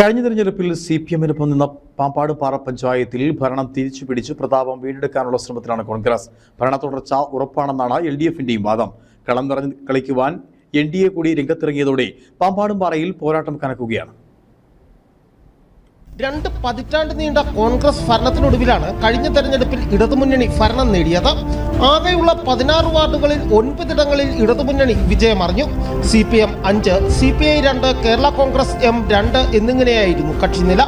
കഴിഞ്ഞ തെരഞ്ഞെടുപ്പിൽ C P എമ്മിനൊപ്പം നിന്ന പാമ്പാട് പാറ പഞ്ചായത്തിൽ ഭരണം തിരിച്ചു പിടിച്ച് പ്രതാപം വീണ്ടെടുക്കാനുള്ള ശ്രമത്തിലാണ് കോൺഗ്രസ്. ഭരണ തുടർച്ച ഉറപ്പാണെന്നാണ് എൽ ഡി എഫിന്റെയും വാദം. കളം നിറഞ്ഞ് കളിക്കുവാൻ എൻ ഡി എ കൂടി രംഗത്തിറങ്ങിയതോടെ പാമ്പാടും പാറയിൽ പോരാട്ടം കനക്കുകയാണ്. രണ്ട് പതിറ്റാണ്ട് നീണ്ട കോൺഗ്രസ് ഭരണത്തിനൊടുവിലാണ് കഴിഞ്ഞ തെരഞ്ഞെടുപ്പിൽ ഇടതുമുന്നണി ഭരണം നേടിയത്. ആകെയുള്ള പതിനാറ് വാർഡുകളിൽ ഒൻപതിടങ്ങളിൽ ഇടതുമുന്നണി വിജയമറിഞ്ഞു. സി പി എം അഞ്ച് സി പി ഐ രണ്ട് കേരള കോൺഗ്രസ് എം രണ്ട് എന്നിങ്ങനെയായിരുന്നു കക്ഷിനില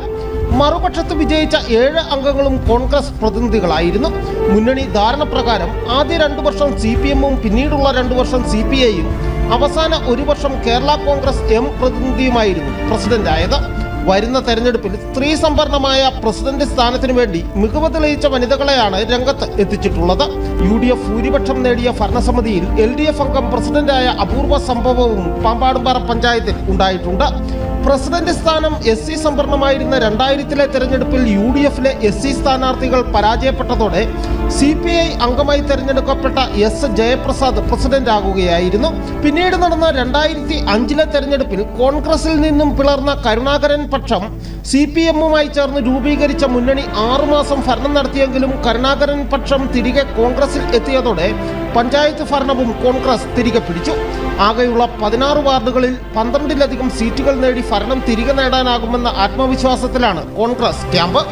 മറുപക്ഷത്ത് വിജയിച്ച ഏഴ് അംഗങ്ങളും കോൺഗ്രസ് പ്രതിനിധികളായിരുന്നു. മുന്നണി ധാരണ പ്രകാരം ആദ്യ രണ്ടു വർഷം സി പി എമ്മും പിന്നീടുള്ള രണ്ടു വർഷം സി പി ഐയും അവസാന ഒരു വർഷം കേരള കോൺഗ്രസ് എം പ്രതിനിധിയുമായിരുന്നു പ്രസിഡന്റായത്. വരുന്ന തെരഞ്ഞെടുപ്പിൽ സ്ത്രീ സംവരണമായ പ്രസിഡന്റ് സ്ഥാനത്തിനു വേണ്ടി മികവ് തെളിയിച്ച വനിതകളെയാണ് രംഗത്ത് എത്തിച്ചിട്ടുള്ളത്. യു ഡി എഫ് ഭൂരിപക്ഷം നേടിയ ഭരണസമിതിയിൽ എൽ ഡി എഫ് അംഗം പ്രസിഡന്റായ അപൂർവ സംഭവവും പാമ്പാടുംപാറ പഞ്ചായത്തിൽ ഉണ്ടായിട്ടുണ്ട്. പ്രസിഡന്റ് സ്ഥാനം എസ് സി സംവരണമായിരുന്ന രണ്ടായിരത്തിലെ തെരഞ്ഞെടുപ്പിൽ യു ഡി എഫിലെ എസ് സി സ്ഥാനാർത്ഥികൾ പരാജയപ്പെട്ടതോടെ സി പി ഐ അംഗമായി തെരഞ്ഞെടുക്കപ്പെട്ട എസ് ജയപ്രസാദ് പ്രസിഡന്റ് ആകുകയായിരുന്നു പിന്നീട് നടന്ന രണ്ടായിരത്തി അഞ്ചിലെ തെരഞ്ഞെടുപ്പിൽ കോൺഗ്രസിൽ നിന്നും പിളർന്ന കരുണാകരൻ പക്ഷം സി പി എമ്മുമായി ചേർന്ന് രൂപീകരിച്ച മുന്നണി ആറുമാസം ഭരണം നടത്തിയെങ്കിലും കരുണാകരൻ പക്ഷം തിരികെ കോൺഗ്രസിൽ എത്തിയതോടെ പഞ്ചായത്ത് ഭരണവും കോൺഗ്രസ് തിരികെ പിടിച്ചു. ആകെയുള്ള പതിനാറ് വാർഡുകളിൽ പന്ത്രണ്ടിലധികം സീറ്റുകൾ നേടി ഭരണം തിരികെ നേടാനാകുമെന്ന ആത്മവിശ്വാസത്തിലാണ് കോൺഗ്രസ് ക്യാമ്പ്.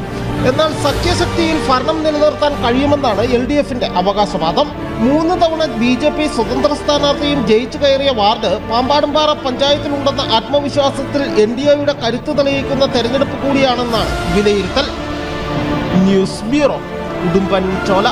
എന്നാൽ സഖ്യശക്തിയിൽ ഭരണം നിലനിർത്താൻ കഴിയുമെന്നാണ് എൽ ഡി എഫിന്റെ അവകാശവാദം. മൂന്ന് തവണ ബി ജെ പി സ്വതന്ത്ര സ്ഥാനാർത്ഥിയും ജയിച്ചു കയറിയ വാർഡ് പാമ്പാടുംപാറ പഞ്ചായത്തിലുണ്ടെന്ന ആത്മവിശ്വാസത്തിൽ എൻ ഡി എയുടെ കരുത്ത് തെളിയിക്കുന്ന തെരഞ്ഞെടുപ്പ് കൂടിയാണെന്നാണ് വിലയിരുത്തൽ. ന്യൂസ് ബ്യൂറോ ഉടുമ്പൻ ചോല